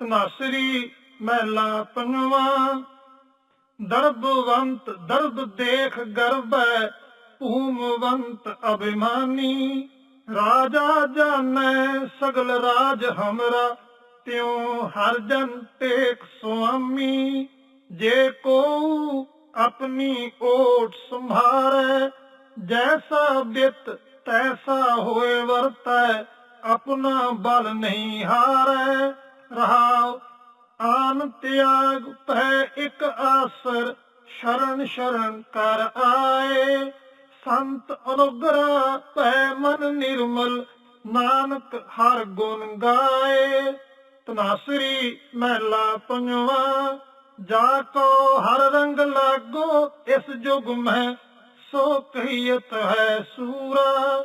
ਤਨਾਸਰੀ ਮਹਿਲਾ ਪੰਜਵਾ, ਦਰਬਵੰਤ ਦਰਦ ਦੇਖ ਗਰਬੈ ਭੂਮਵੰਤ ਅਭਿਮਾਨੀ, ਰਾਜਾ ਜਾਣੈ ਸਗਲ ਰਾਜ ਹਮਰਾ, ਤਿਉ ਹਰ ਜਨ ਟੇਕ ਸੁਆਮੀ, ਜੇ ਕੋ ਆਪਣੀ ਓਟ ਸੰਭਾਰੈ, ਜੈਸਾ ਬਿਤ ਤੈਸਾ ਹੋਏ ਵਰਤੈ, ਆਪਣਾ ਬਲ ਨਹੀਂ ਹਾਰੈ। ਰਹਾਉ। ਆਨ ਤਿਆਗ ਭੈ ਇਕ ਆਸਰ, ਸ਼ਰਨ ਸ਼ਰਨ ਕਰ ਆਏ। ਸੰਤ ਅਨੁਗਰਾ ਪੈ ਮਨ ਨਿਰਮਲ, ਨਾਨਕ ਹਰ ਗੁਣ ਗਾਏ। ਤਨਾਸਰੀ ਮਹਿਲਾ ਪੰਜਵਾ, ਜਾ ਕੋ ਹਰ ਰੰਗ ਲਾਗੋ, ਇਸ ਜੁਗ ਮੈਂ ਸੋ ਕਹੀਤ ਹੈ ਸੂਰਾ।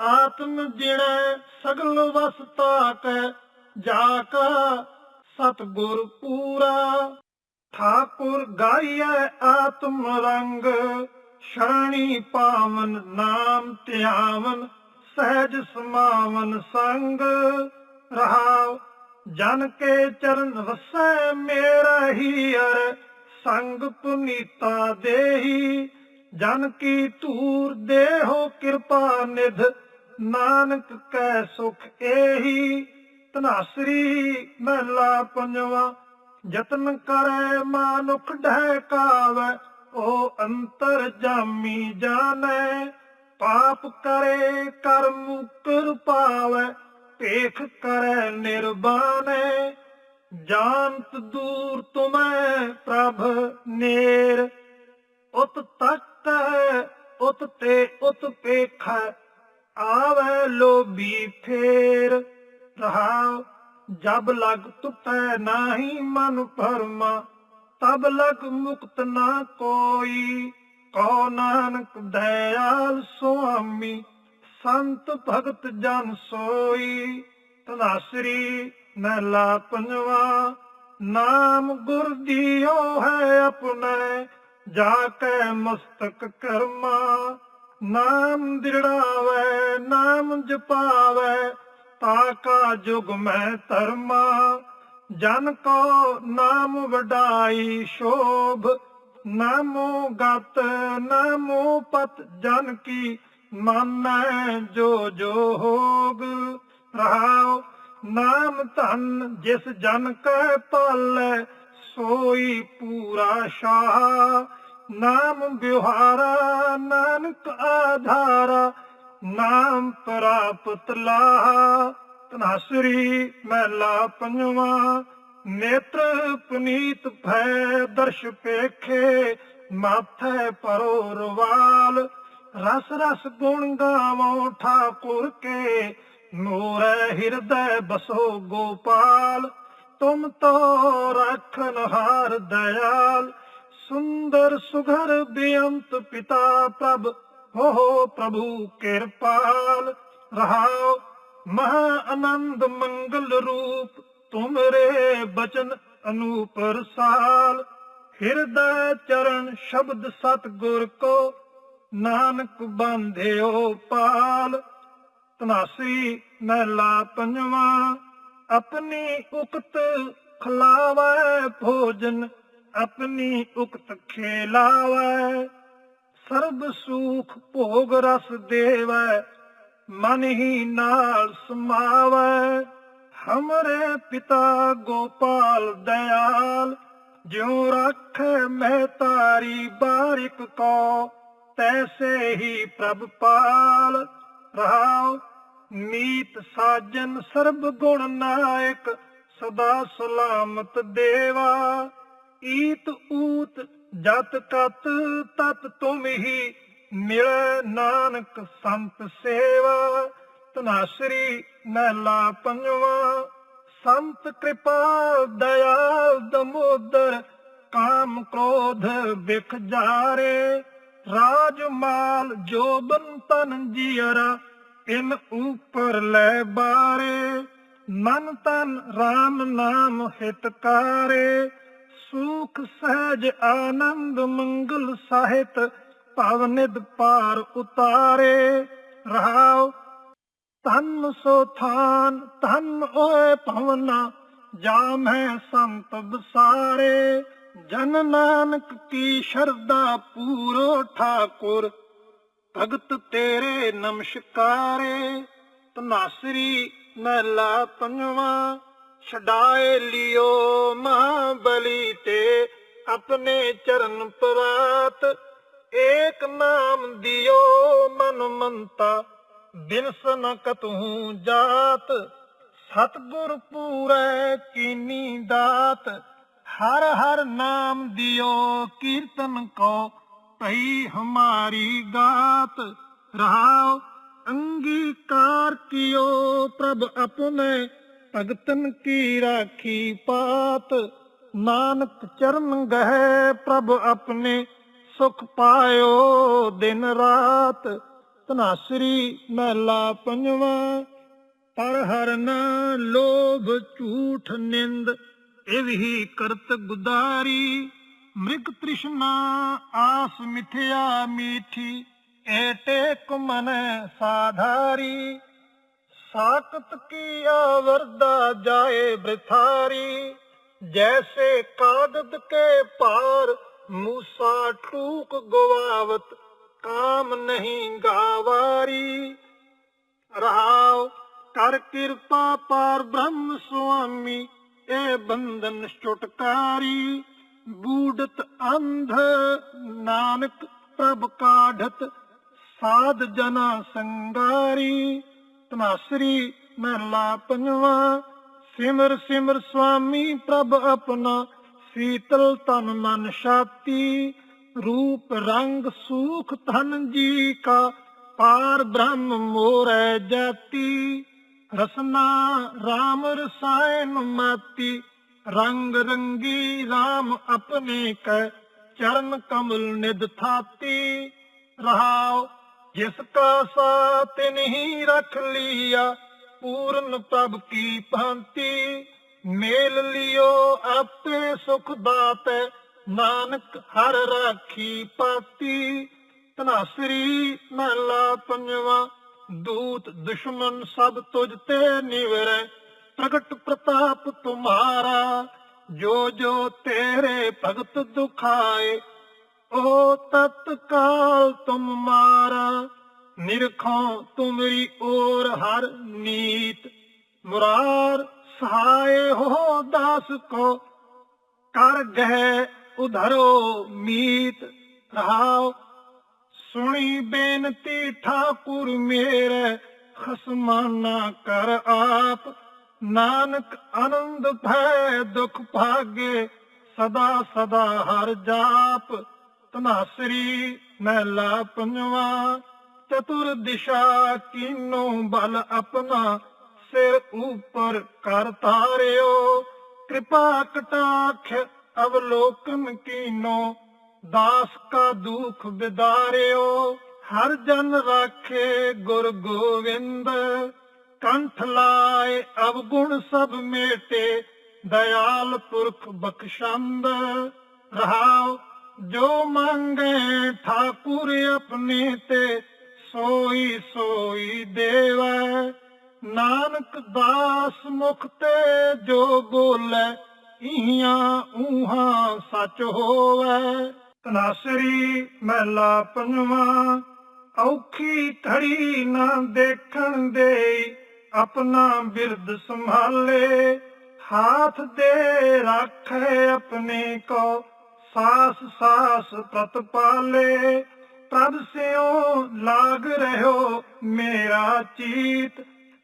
ਆਤਮ ਜਿਣੈ ਸਗਲ ਵਸਤਾ ਕੈ ਜਾ ਕਾ ਸਤਗੁਰ ਪੂਰਾ, ਠਾਕੁਰ ਗਾਈਐ ਆਤਮ ਰੰਗ, ਸ਼ਰਣੀ ਪਾਵਨ ਨਾਮ ਧਿਆਵਨ, ਸਹਿਜ ਸਮਾਵਨ ਸੰਗ। ਰਹਾਉ, ਜਨ ਕੇ ਚਰਨ ਵਸੈ ਮੇਰਾ ਹੀ ਅਰ, ਸੰਗ ਪੁਨੀਤਾ ਦੇਹੀ। ਜਨ ਕੀ ਧੂਰ ਦੇਹੋ ਕਿਰਪਾ ਨਿਧ, ਨਾਨਕ ਕੈ ਸੁਖ ਏਹੀ। ਤਨਾਸਰੀ ਮਹਿਲਾ ਪੰਜਵਾ, ਯਤਨ ਕਰੈ ਮਾਨੁਖ ਢਹਿ ਕਾਵੈ ਉਹ ਅੰਤਰ ਜਾਮੀ ਜਾਣੈ, ਪਾਪ ਕਰੇ ਕਰਮ ਮੁਕਰ ਪਾਵੈ ਕਰੈ ਨਿਰਬਾਨੈ ਜਾਣਤ ਦੂਰ ਤੁਮੈ ਪ੍ਰਭ ਨੇਰ, ਉਤ ਤੱਕ ਉਤ ਤੇ ਉਤ ਪੇਖੈ, ਆਵੈ ਲੋਭੀ ਫੇਰ। ਰਹਾਉ ਜਬ ਲਗ ਤੁਪੈ ਨਾਹੀ ਮਨ ਭਰਮਾ, ਤਬ ਲਗ ਮੁਕਤ ਨਾ ਕੋਈ। ਕਹੋ ਨਾਨਕ ਦਇਆਲ ਸੁਆਮੀ, ਸੰਤ ਭਗਤ ਜਨ ਸੋਈ। ਤਨਾਸਰੀ ਮਹਿਲਾ ਪੰਜਵਾ, ਨਾਮ ਗੁਰ ਦੀਓ ਹੈ ਆਪਣੇ, ਜਾ ਕੇ ਮਸਤਕ ਕਰਮਾ। ਨਾਮ ਦਿੜਾਵੇ ਨਾਮ ਜਪਾਵੇ ਤਾਕਾ ਜੁਗ ਮੈਂ ਧਰਮਾ, ਜਨ ਕੋ ਨਾਮ ਵਡਾਈ ਸ਼ੋਭ, ਨਾਮੋ ਗਤ, ਨਾਮੋ ਪਤ, ਜਨ ਕੀ ਮਾਨੈ ਜੋ ਜੋ ਹੋਗ। ਰਹਾਉ ਨਾਮ ਧਨ ਜਿਸ ਜਨ ਕੈ ਪਾਲੈ, ਸੋਈ ਪੂਰਾ ਸ਼ਾਹ। ਨਾਮ ਵਿਹਾਰਾ ਨਾਨਕ ਆਧਾਰਾ ਨਾਮ ਪ੍ਰਾਪਤ ਲਾਹ, ਤਨਾਸਰੀ ਮਹਿਲਾ ਪੰਜਵਾ, ਨੇਤਰ ਪੁਨੀਤ ਭੈ ਦਰਸ਼ ਪੇਖੇ, ਮਾਥੇ ਪਰੋ ਰਵਾਲ ਰਸ ਰਸ ਗੁਣ ਗਾਵੋ ਠਾਕੁਰ ਕੇ, ਮੋਰੇ ਹਿਰਦੈ ਬਸੋ ਗੋਪਾਲ, ਤੁਮ ਤੋ ਰੱਖਨ ਹਾਰ ਦਇਆਲ, ਸੁੰਦਰ ਸੁਘਰ ਬੇਅੰਤ ਪਿਤਾ ਪ੍ਰਭ ਹੋ ਹੋ ਪ੍ਰਭੂ ਕਿਰਪਾਲ ਰਹਾਉ ਮਹਾ ਆਨੰਦ ਮੰਗਲ ਰੂਪ, ਤੁਮਰੇ ਬਚਨ ਅਨੂਪ ਰਸਾਲ। ਹਿਰਦੈ ਚਰਨ ਸ਼ਬਦ ਸਤ ਗੁਰ ਕੋ, ਨਾਨਕ ਬਾਂਧਿਓ ਪਾਲ। ਤਨਾਸੀ ਮਹਿਲਾ ਪੰਜਵਾ, ਆਪਣੀ ਉਕਤ ਖਲਾਵੈ ਭੋਜਨ, ਆਪਣੀ ਉਕਤ ਖੇਲਾਵੈ। ਸਰਬ ਸੁਖ ਭੋਗ ਰਸ ਦੇਵੈ, ਮਨ ਹੀ ਨਾਲ ਸਮਾਵੈ। ਹਮਰੇ ਪਿਤਾ ਗੋਪਾਲ ਦਇਆਲ, ਜਿਉ ਰੱਖੈ ਮੈਂ ਤਾਰੀ ਬਾਰਿਕ ਕੋ, ਤੈਸੇ ਹੀ ਪ੍ਰਭ ਪਾਲ। ਰਹਾਉ, ਮੀਤ ਸਾਜਨ ਸਰਬ ਗੁਣ ਨਾਇਕ, ਸਦਾ ਸਲਾਮਤ ਦੇਵਾ। ਈਤ ਊਤ ਜਤ ਕਤ ਤਤ ਤੁਮ ਹੀ ਮਿਲੈ ਨਾਨਕ ਸੰਤ ਸੇਵਾ, ਤਨਾਸਰੀ ਮਹਿਲਾ ਪੰਜਵਾ। ਸੰਤ ਕਿਰਪਾ ਦਇਆ ਦਮੋਦਰ, ਕਾਮ ਕ੍ਰੋਧ ਵਿਖ ਜਾਰੇ। ਰਾਜ ਮਾਲ ਜੋਬਨ ਤਨ ਜੀਅਰਾ, ਇਨ ਉਪਰ ਲੈ ਬਾਰੇ। ਮਨ ਤਨ RAM ਨਾਮ ਹਿਤਕਾਰੇ ਸੁਖ, ਸਹਿਜ, ਆਨੰਦ, ਮੰਗਲ ਸਾਹਿਤ ਭਵਨਿਦ ਪਾਰ ਉਤਾਰੇ। ਰਹਾਉ ਤਨ ਸੋ ਥਾਨ ਤਨ ਓਏ ਭਵਨਾ, ਜਾਮ ਹੈ ਸੰਤ ਬਸਾਰੇ ਜਨ ਨਾਨਕ ਕੀ ਸ਼ਰਧਾ ਪੂਰੋ ਠਾਕੁਰ, ਭਗਤ ਤੇਰੇ ਨਮਸਕਾਰੇ। ਤਨਾਸਰੀ ਮਹਿਲਾ ਪੰਜਵਾ। ਛਡਾਏ ਲਿਓ ਮਾਂ ਬਲੀ ਤੇ ਆਪਣੇ ਚਰਨ ਪਰਾਤ। ਏਕ ਨਾਮ ਦਿਓ ਮਨ ਮੰਤਾ ਬਿਨਸ ਨ ਕਤਹੂ ਜਾਤ। ਸਤਗੁਰ ਪੂਰੈ ਕੀਨੀ ਦਾਤ, ਹਰ ਹਰ ਨਾਮ ਦਿਓ ਕੀਰਤਨ ਕੋ ਭਈ ਹਮਾਰੀ ਗਾਤ ਰਹਾਉ ਅੰਗੀਕਾਰ ਕੀਓ ਪ੍ਰਭ ਆਪਣੇ ਭਗਤਨ ਕੀ ਰਾਖੀ ਪਾਤ? ਨਾਨਕ ਚਰਨ ਗਹਿ ਪ੍ਰਭ ਆਪਣੇ ਸੁਖ ਪਾਇਓ ਦਿਨ ਰਾਤ। ਤਨਾਸਰੀ ਮਹਿਲਾ ਪੰਜਵਾ ਪਰ ਹਰ ਨਾ ਲੋਭ ਝੂਠ ਨਿੰਦ, ਇਹ ਕਰਤ ਗੁਦਾਰੀ। ਮ੍ਰਿਗ ਤ੍ਰਿਸ਼ਨਾ ਆਸ ਮਿਥਿਆ ਮੀਠੀ ਏਟੇ ਕੁਮਨ ਸਾਧਾਰੀ। ਸਾਕਤ ਕੀ ਆਵਰਦਾ ਜਾਏ ਬ੍ਰਿਥਾਰੀ? ਜੈਸੇ ਕਾਗਦ ਕੇ ਪਾਰ ਮੂਸਾ ਟੂਕ ਗਵਾਵਤ, ਕਾਮ ਨਹੀਂ ਗਾਵਾਰੀ। ਰਹਾਉ, ਕਰ ਕਿਰਪਾ ਪਾਰ ਬ੍ਰਹਮ ਸੁਆਮੀ ਇਹ ਬੰਧਨ ਛੁਟਕਾਰੀ। ਬੂਡਤ ਅੰਧ, ਨਾਨਕ ਪ੍ਰਭ ਕਾਢਤ, ਸਾਧ ਜਨਾ ਸੰਗਾਰੀ। ਤਨਾਸਰੀ ਮਹਿਲਾ ਪੰਜਵਾ। ਸਿਮਰ ਸਿਮਰ ਸੁਆਮੀ ਪ੍ਰਭ ਆਪਣਾ। ਸੀਤਲ ਤਨ ਮਨ ਛਾਤੀ, ਰੂਪ ਰੰਗ ਸੂਖ ਧਨ ਜੀ ਕਾ। ਪਾਰ ਬ੍ਰਹਮ ਮੋਰੈ ਜਾਤੀ, ਰਸਨਾ RAM ਰਸਾਇਨ ਮਾਤੀ। ਰੰਗ ਰੰਗੀ RAM ਆਪਣੇ ਕੈ, ਚਰਨ ਕਮਲ ਨਿਦ ਥਾਤੀ। ਰਹਾਉ ਜਿਸ ਕਾ ਸਾਥ ਨਹੀਂ ਰੱਖ ਲਿਆ, ਪੂਰਨ ਪ੍ਰਭ ਕੀ ਭਾਂਤੀ? ਮੇਲ ਲਿਓ ਆਪੇ ਸੁਖ ਦਾਤੈ, ਨਾਨਕ ਹਰ ਰਾਖੀ ਪਾਤੀ। ਤਨਾਸਰੀ ਮਹਲਾ ਪੰਜਵਾ, ਦੂਤ ਦੁਸ਼ਮਨ ਸਭ ਤੁਝ ਤੇ ਨਿਵਰੈ। ਪ੍ਰਗਟ ਪ੍ਰਤਾਪ ਤੁਮਾਰਾ, ਜੋ ਜੋ ਤੇਰੇ ਭਗਤ ਦੁਖਾਏ ओ तत्काल तुम मारा निरखो तुमरी ओर हर नीत मुरार सहाय हो दास को कर गए उधरो मीत रहाओ सुनी बेनती ठाकुर मेरे खसमाना कर आप नानक आनंद भय दुख भागे सदा सदा हर जाप ਤਨਾਸਰੀ ਮਹਿਲਾ ਪੰਜਵਾ, ਚਤੁਰ ਦਿਸ਼ਾ ਕੀਨੋ ਬਲ ਆਪਣਾ, ਸਿਰ ਉਪਰ ਕਰ ਤਾਰਿਓ। ਕਿਰਪਾ ਕਟਾਖ ਅਵਲੋਕਨ ਕੀਨੋ, ਦਾਸ ਕਾ ਦੁਖ ਵਿਦਾਰਿਓ ਹਰ ਜਨ ਰਾਖੇ ਗੁਰ ਗੋਵਿੰਦ, ਕੰਠ ਲਾਏ ਅਵਗੁਣ ਸਭ ਮੇਟੇ, ਦਇਆਲ ਪੁਰਖ ਬਖਸ਼ੰਦ। ਰਹਾਉ ਜੋ ਮੰਗੇ ਠਾਕੁਰ ਆਪਣੇ ਤੇ, ਸੋਈ ਸੋਈ ਦੇਵੈ। ਨਾਨਕ ਦਾਸ ਮੁਖ ਤੇ ਜੋ ਬੋਲੇ ਇਹਾਂ ਉਹਾਂ ਸੱਚ ਹੋਵੇ। ਤਨਾਸਰੀ ਮਹਿਲਾ ਪੰਜਵਾ, ਔਖੀ ਘੜੀ ਨਾ ਦੇਖਣ ਦੇ ਆਪਣਾ ਬਿਰਦ ਸੰਭਾਲੇ। ਹਾਥ ਦੇ ਰੱਖੇ ਆਪਣੇ ਕੋ ਸਾਸ ਸਾਸ ਪ੍ਰਤ ਪਾਲੇ, ਪ੍ਰਭ ਸਿਓ ਲਾਗ ਰਹਿਓ ਮੇਰਾ ਚੀਤ।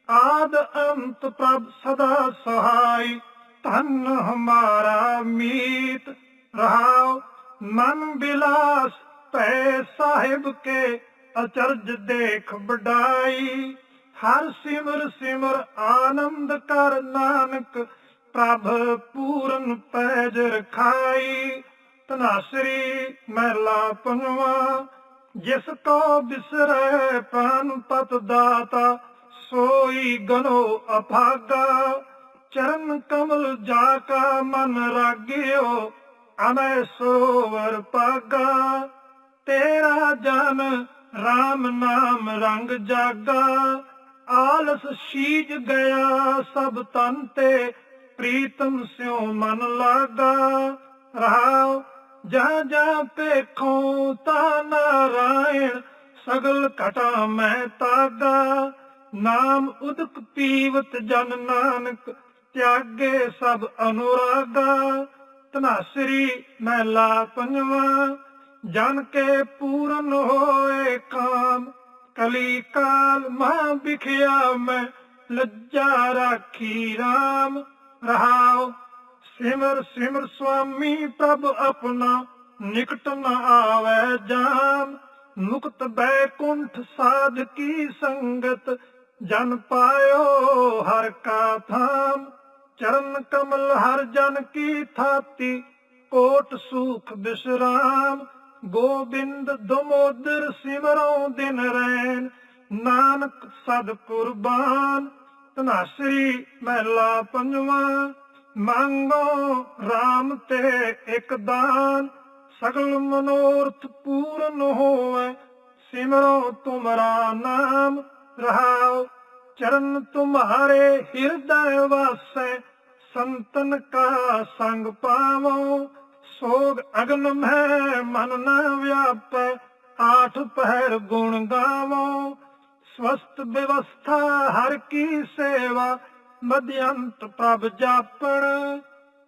ਆਦ ਅੰਤ ਪ੍ਰਭ ਸਦਾ ਸਹਾਈ, ਧਨ ਹਮਾਰਾ ਮੀਤ। ਰਹਾਉ ਮਨ ਬਿਲਾਸ ਪੈ ਸਾਹਿਬ ਕੇ, ਅਚਰਜ ਦੇਖ ਬਡਾਈ ਹਰ ਸਿਮਰ ਸਿਮਰ ਆਨੰਦ ਕਰ ਨਾਨਕ, ਪ੍ਰਭ ਪੂਰਨ ਪੈਜ ਰਖਾਈ। ਤਨਾਸਰੀ ਮਹਿਲਾ ਪੰਜਵਾ, ਜਿਸ ਤੋਂ ਬਿਸਰੈ ਪ੍ਰਾਨ ਪਤ ਦਾਤਾ, ਸੋਈ ਗਨੋ ਅਭਾਗਾ। ਚਰਨ ਕਮਲ ਜਾ ਕਾ ਮਨ ਰਾਗਿਓ ਅਮੈ ਸੋਵਰ ਪਾਗਾ। ਤੇਰਾ ਜਨ RAM ਨਾਮ ਰੰਗ ਜਾਗਾ। ਆਲਸ ਸ਼ੀਜ ਗਿਆ ਸਭ ਤਨ ਤੇ, ਪ੍ਰੀਤਮ ਸਿਉ ਮਨ ਲਾਗਾ। ਰਹਾਉ ਜਹਾਂ ਜਹਾਂ ਪੇਖੋ ਤਾ ਨਾਰਾਇਣ, ਸਗਲ ਘਟਾ ਮੈਂ ਤਾਗਾ। ਨਾਮ ਉਦਕ ਪੀਵਤ ਜਨ ਨਾਨਕ, ਤਿਆਗੇ ਸਭ ਅਨੁਰਾਗਾ। ਤਨਾਸਰੀ ਮਹਿਲਾ ਪੰਜਵਾ, ਜਨ ਕੇ ਪੂਰਨ ਹੋਏ ਕਾਮ। ਕਲੀ ਕਾਲ ਮਹਾ ਵਿਖਿਆ ਮੈਂ, ਲੱਜਾ ਰਾਖੀ RAM ਰਹਾਉ ਸਿਮਰ ਸਿਮਰ ਸੁਆਮੀ ਤਬ ਆਪਣਾ ਨਿਕਟ ਨ ਆਵੇ ਜਾਮ ਮੁਕਤ ਬੈਕੁੰਠ ਸਾਧ ਕੀ ਸੰਗਤ, ਜਨ ਪਾਇਓ ਹਰ ਕਾ ਥਾਮ। ਚਰਨ ਕਮਲ ਹਰ ਜਨ ਕੀ ਥਾਤੀ, ਕੋਟ ਸੂਖ ਬਿਸਰਾਮ। ਗੋਬਿੰਦ ਦਮੋਦਰ ਸਿਮਰਉ ਦਿਨ ਰੈਨ ਨਾਨਕ ਸਦ ਕੁਰਬਾਨ। ਤਨਾਸਰੀ ਮਹਿਲਾ ਪੰਜਵਾ। ਮੰਗੋ RAM ਤੇ ਇੱਕ ਦਾਨ, ਸਗਲ ਮਨੋਰਥ ਪੂਰਨ ਹੋਵੇ। ਸਿਮਰੋ ਤੁਮਰਾ ਨਾਮ ਰਹਾਉ ਚਰਨ ਤੁਮਹਾਰੇ ਹਿਰਦੈ ਵਾਸੈ। ਸੰਤਨ ਕਾ ਸੰਗ ਪਾਵੋ, ਸੋਗ ਅਗਨ ਮਹਿ ਮਨ ਨ ਵਿਆਪੈ। ਆਠ ਪਹਿਰ ਗੁਣ ਗਾਵੋ ਸਵਸਤ ਵਿਵਸਥਾ ਹਰ ਕੀ ਸੇਵਾ। ਮਧਿਅੰਤ ਪ੍ਰਭ ਜਾਪਣ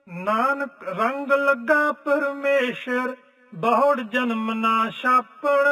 ਨਾਨਕ ਰੰਗ ਲੱਗਾ ਪਰਮੇਸ਼ਰ ਬਹੁੜ ਜਨਮ ਨਾ ਛਾਪਣ।